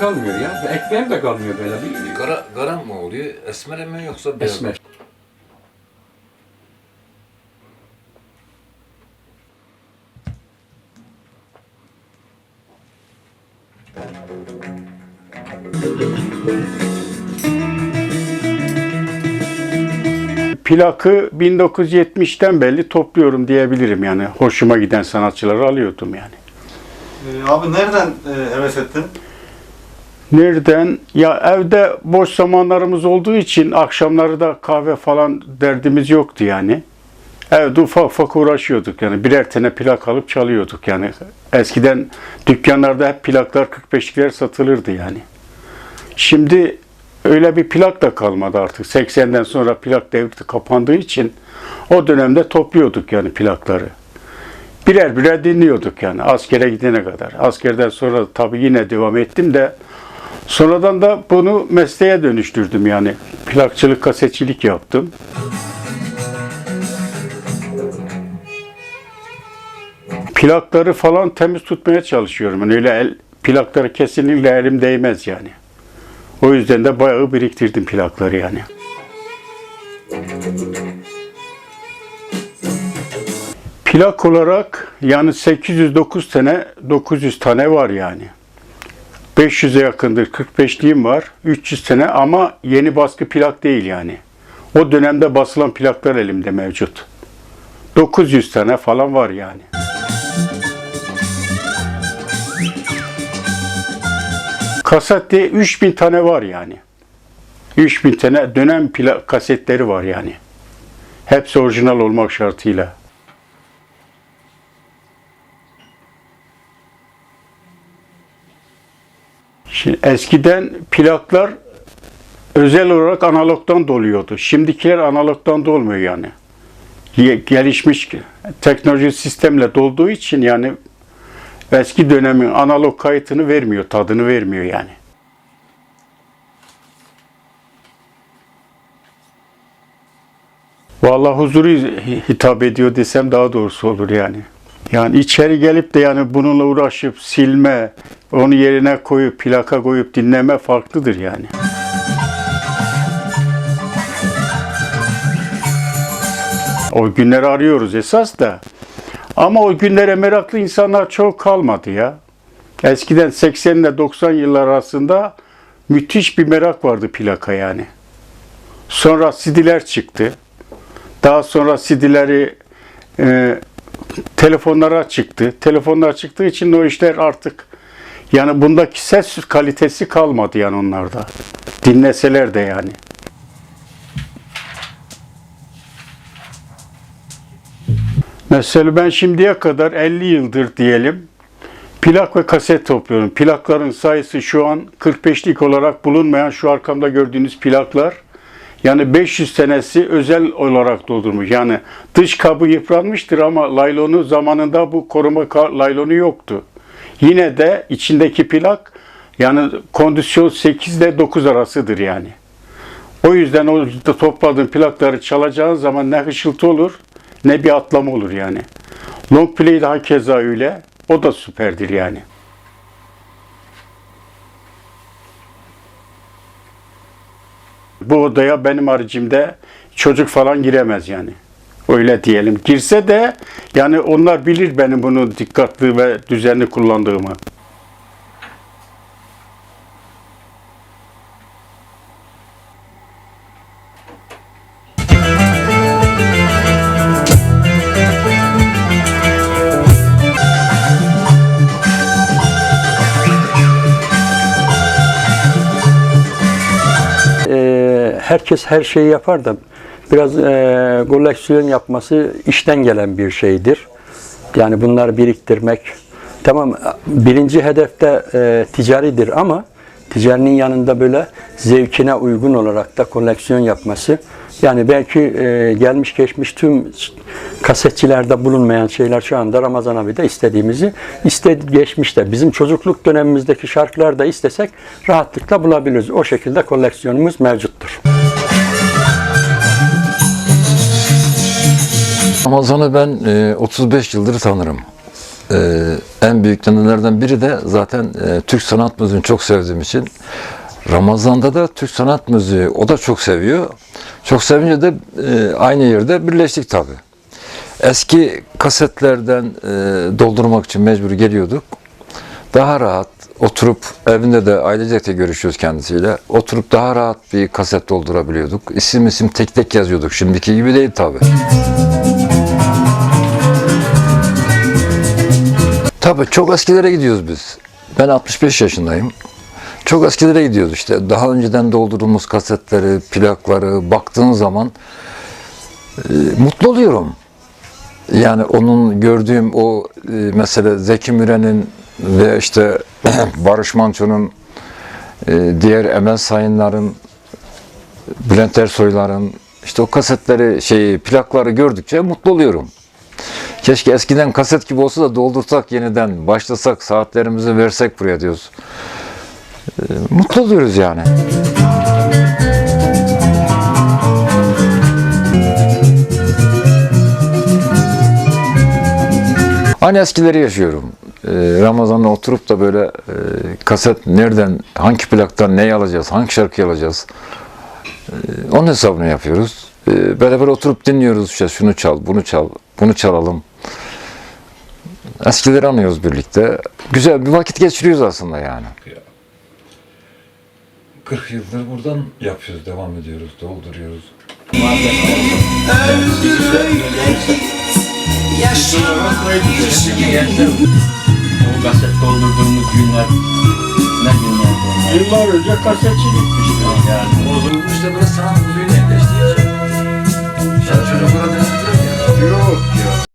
kalmıyor ya. Ekmeğim de kalmıyor böyle bir Kara, kara mı oluyor? Esmer mi yoksa beyaz esmer. Plakı 1970'ten beri topluyorum diyebilirim yani. Hoşuma giden sanatçıları alıyordum yani. Ee, abi nereden e, heves ettin? Nereden? Ya evde boş zamanlarımız olduğu için akşamları da kahve falan derdimiz yoktu yani. Evde ufak ufak uğraşıyorduk yani. Birer tane plak alıp çalıyorduk yani. Eskiden dükkanlarda hep plaklar 45'likler satılırdı yani. Şimdi öyle bir plak da kalmadı artık. 80'den sonra plak devri kapandığı için o dönemde topluyorduk yani plakları. Birer birer dinliyorduk yani askere gidene kadar. Askerden sonra tabii yine devam ettim de sonradan da bunu mesleğe dönüştürdüm yani. Plakçılık, kasetçilik yaptım. Plakları falan temiz tutmaya çalışıyorum. Yani öyle el, plakları kesinlikle elim değmez yani. O yüzden de bayağı biriktirdim plakları yani. Plak olarak yani 809 tane 900 tane var yani. 500'e yakındır 45'liğim var. 300 tane ama yeni baskı plak değil yani. O dönemde basılan plaklar elimde mevcut. 900 tane falan var yani. Kasette 3000 tane var yani. 3000 tane dönem plak kasetleri var yani. Hepsi orijinal olmak şartıyla. Şimdi eskiden plaklar özel olarak analogdan doluyordu. Şimdikiler analogdan dolmuyor yani. Gelişmiş teknoloji sistemle dolduğu için yani eski dönemin analog kayıtını vermiyor, tadını vermiyor yani. Vallahi huzuru hitap ediyor desem daha doğrusu olur yani. Yani içeri gelip de yani bununla uğraşıp silme, onu yerine koyup plaka koyup dinleme farklıdır yani. O günleri arıyoruz esas da. Ama o günlere meraklı insanlar çok kalmadı ya. Eskiden 80 ile 90 yıllar arasında müthiş bir merak vardı plaka yani. Sonra CD'ler çıktı. Daha sonra CD'leri e, telefonlara çıktı. Telefonlar çıktığı için o işler artık yani bundaki ses kalitesi kalmadı yani onlarda. Dinleseler de yani. Mesela ben şimdiye kadar 50 yıldır diyelim plak ve kaset topluyorum. Plakların sayısı şu an 45'lik olarak bulunmayan şu arkamda gördüğünüz plaklar yani 500 senesi özel olarak doldurmuş. Yani dış kabı yıpranmıştır ama laylonu zamanında bu koruma laylonu yoktu. Yine de içindeki plak yani kondisyon 8 ile 9 arasıdır yani. O yüzden o topladığın plakları çalacağın zaman ne hışıltı olur ne bir atlama olur yani. Long play daha keza öyle. O da süperdir yani. Bu odaya benim haricimde çocuk falan giremez yani. Öyle diyelim. Girse de yani onlar bilir benim bunu dikkatli ve düzenli kullandığımı. Eee, herkes her şeyi yapar da biraz eee koleksiyon yapması işten gelen bir şeydir. Yani bunları biriktirmek tamam birinci hedefte eee, ticaridir ama ticarinin yanında böyle zevkine uygun olarak da koleksiyon yapması yani belki eee, gelmiş geçmiş tüm kasetçilerde bulunmayan şeyler şu anda Ramazan abi de istediğimizi iste geçmişte bizim çocukluk dönemimizdeki şarkılar da istesek rahatlıkla bulabiliriz. O şekilde koleksiyonumuz mevcuttur. Ramazan'ı ben e, 35 yıldır tanırım. Ee, en büyük nedenlerden biri de zaten e, Türk sanat müziğini çok sevdiğim için Ramazan'da da Türk sanat müziği o da çok seviyor. Çok sevince de e, aynı yerde birleştik tabi. Eski kasetlerden e, doldurmak için mecbur geliyorduk. Daha rahat oturup evinde de ailecek de görüşüyoruz kendisiyle. Oturup daha rahat bir kaset doldurabiliyorduk. İsim isim tek tek yazıyorduk. Şimdiki gibi değil tabi. Tabii çok eskilere gidiyoruz biz. Ben 65 yaşındayım. Çok eskilere gidiyoruz işte. Daha önceden doldurduğumuz kasetleri, plakları baktığın zaman e, mutlu oluyorum. Yani onun gördüğüm o e, mesela Zeki Müren'in ve işte Barış Manço'nun e, diğer Emel Sayınlar'ın Bülent Ersoy'ların işte o kasetleri şey plakları gördükçe mutlu oluyorum. Keşke eskiden kaset gibi olsa da doldursak yeniden, başlasak, saatlerimizi versek buraya diyoruz. Ee, mutlu oluyoruz yani. Aynı eskileri yaşıyorum. Ee, Ramazan'da oturup da böyle e, kaset nereden, hangi plaktan neyi alacağız, hangi şarkıyı alacağız? Ee, onun hesabını yapıyoruz. Ee, beraber oturup dinliyoruz işte şunu çal, bunu çal, bunu çalalım. Eskileri anıyoruz birlikte. Güzel bir vakit geçiriyoruz aslında yani. 40 yıldır buradan yapıyoruz, devam ediyoruz, dolduruyoruz. Yıllar önce kasetçi gitmişti yani. Bozulmuş da burası sanat müziğine yaklaştığı için. Şarkı burada Yok.